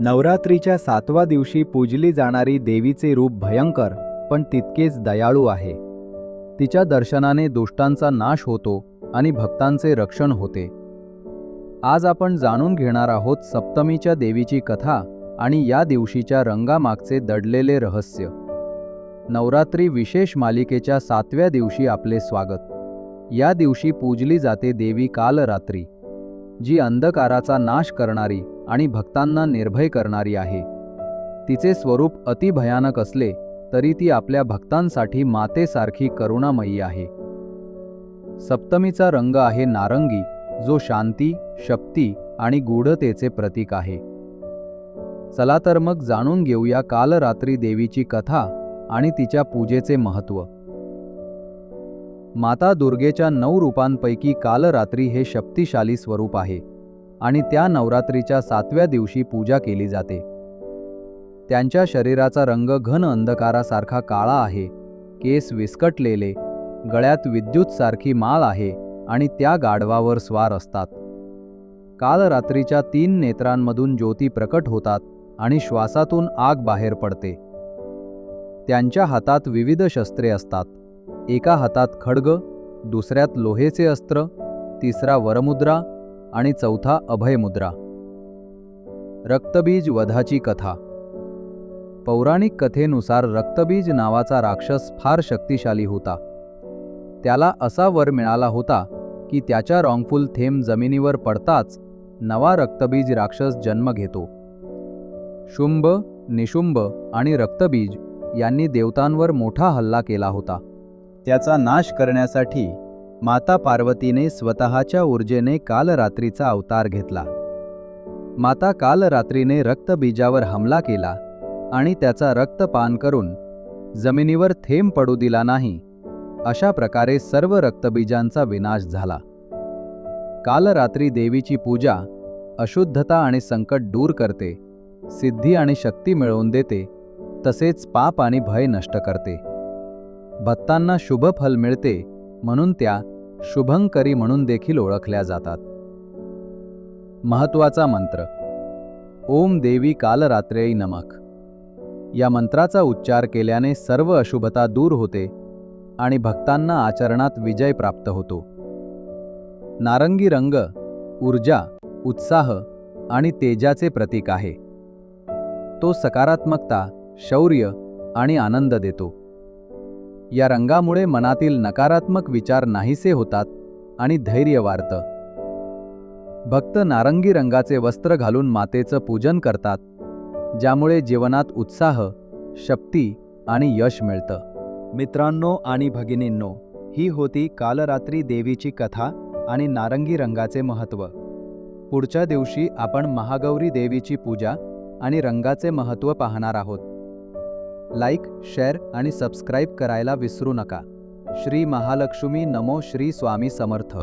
नवरात्रीच्या सातवा दिवशी पूजली जाणारी देवीचे रूप भयंकर पण तितकेच दयाळू आहे. तिच्या दर्शनाने दुष्टांचा नाश होतो आणि भक्तांचे रक्षण होते. आज आपण जाणून घेणार आहोत सप्तमीच्या देवीची कथा आणि या दिवशीच्या रंगामागचे दडलेले रहस्य. नवरात्री विशेष मालिकेच्या सातव्या दिवशी आपले स्वागत. या दिवशी पूजली जाते देवी कालरात्री जी अंधकाराचा नाश करणारी आणि भक्तांना निर्भय करणारी आहे. तिचे स्वरूप अतिभयानक असले तरी ती आपल्या भक्तांसाठी मातेसारखी करुणामयी आहे. सप्तमीचा रंग आहे नारंगी जो शांती शक्ती आणि गूढतेचे प्रतीक आहे. चला तर मग जाणून घेऊया कालरात्री देवीची कथा आणि तिच्या पूजेचे महत्त्व. माता दुर्गेच्या नऊ रूपांपैकी कालरात्री हे शक्तिशाली स्वरूप आहे. आणि त्या नवरात्रीच्या सातव्या दिवशी पूजा केली जाते. त्यांच्या शरीराचा रंग घन अंधकारासारखा काळा आहे केस विस्कटलेले गळ्यात विद्युतसारखी माळ आहे आणि त्या गाढवावर स्वार असतात. काल रात्रीच्या तीन नेत्रांमधून ज्योती प्रकट होतात आणि श्वासातून आग बाहेर पडते. त्यांच्या हातात विविध शस्त्रे असतात. एका हातात खड्ग दुसऱ्यात लोहेचे अस्त्र तिसरा वरमुद्रा आणि चौथा अभयमुद्रा. रक्तबीज वधाची कथा. पौराणिक कथेनुसार रक्तबीज नावाचा राक्षस फार शक्तिशाली होता. त्याला असा वर मिळाला होता की त्याच्या रॉंगफुल थेंब जमिनीवर पडताच नवा रक्तबीज राक्षस जन्म घेतो. शुंभ निशुंभ आणि रक्तबीज यांनी देवतांवर मोठा हल्ला केला होता. त्याचा नाश करण्यासाठी माता पार्वतीने स्वतःच्या ऊर्जेने कालरात्रीचा अवतार घेतला. माता कालरात्रीने रक्तबीजावर हमला केला आणि त्याचा रक्तपान करून जमिनीवर थेंब पडू दिला नाही अशा प्रकारे सर्व रक्तबीजांचा विनाश झाला. कालरात्री देवीची पूजा अशुद्धता आणि संकट दूर करते सिद्धी आणि शक्ती मिळवून देते तसेच पाप आणि भय नष्ट करते. भक्तांना शुभ फल मिळते म्हणून त्या शुभंकरी म्हणून देखील ओळखल्या जातात. महत्त्वाचा मंत्र. ओम देवी कालरात्र्यै नमक या मंत्राचा उच्चार केल्याने सर्व अशुभता दूर होते आणि भक्तांना आचरणात विजय प्राप्त होतो. नारंगी रंग ऊर्जा उत्साह आणि तेजाचे प्रतीक आहे. तो सकारात्मकता शौर्य आणि आनंद देतो. या रंगामुळे मनातील नकारात्मक विचार नाहीसे होतात आणि धैर्य वाढतं. भक्त नारंगी रंगाचे वस्त्र घालून मातेचं पूजन करतात ज्यामुळे जीवनात उत्साह शक्ती आणि यश मिळतं. मित्रांनो आणि भगिनींनो ही होती कालरात्री देवीची कथा आणि नारंगी रंगाचे महत्त्व. पुढच्या दिवशी आपण महागौरी देवीची पूजा आणि रंगाचे महत्त्व पाहणार आहोत. लाईक शेअर आणि सबस्क्राईब करायला विसरू नका. श्री महालक्ष्मी नमो श्री स्वामी समर्थ.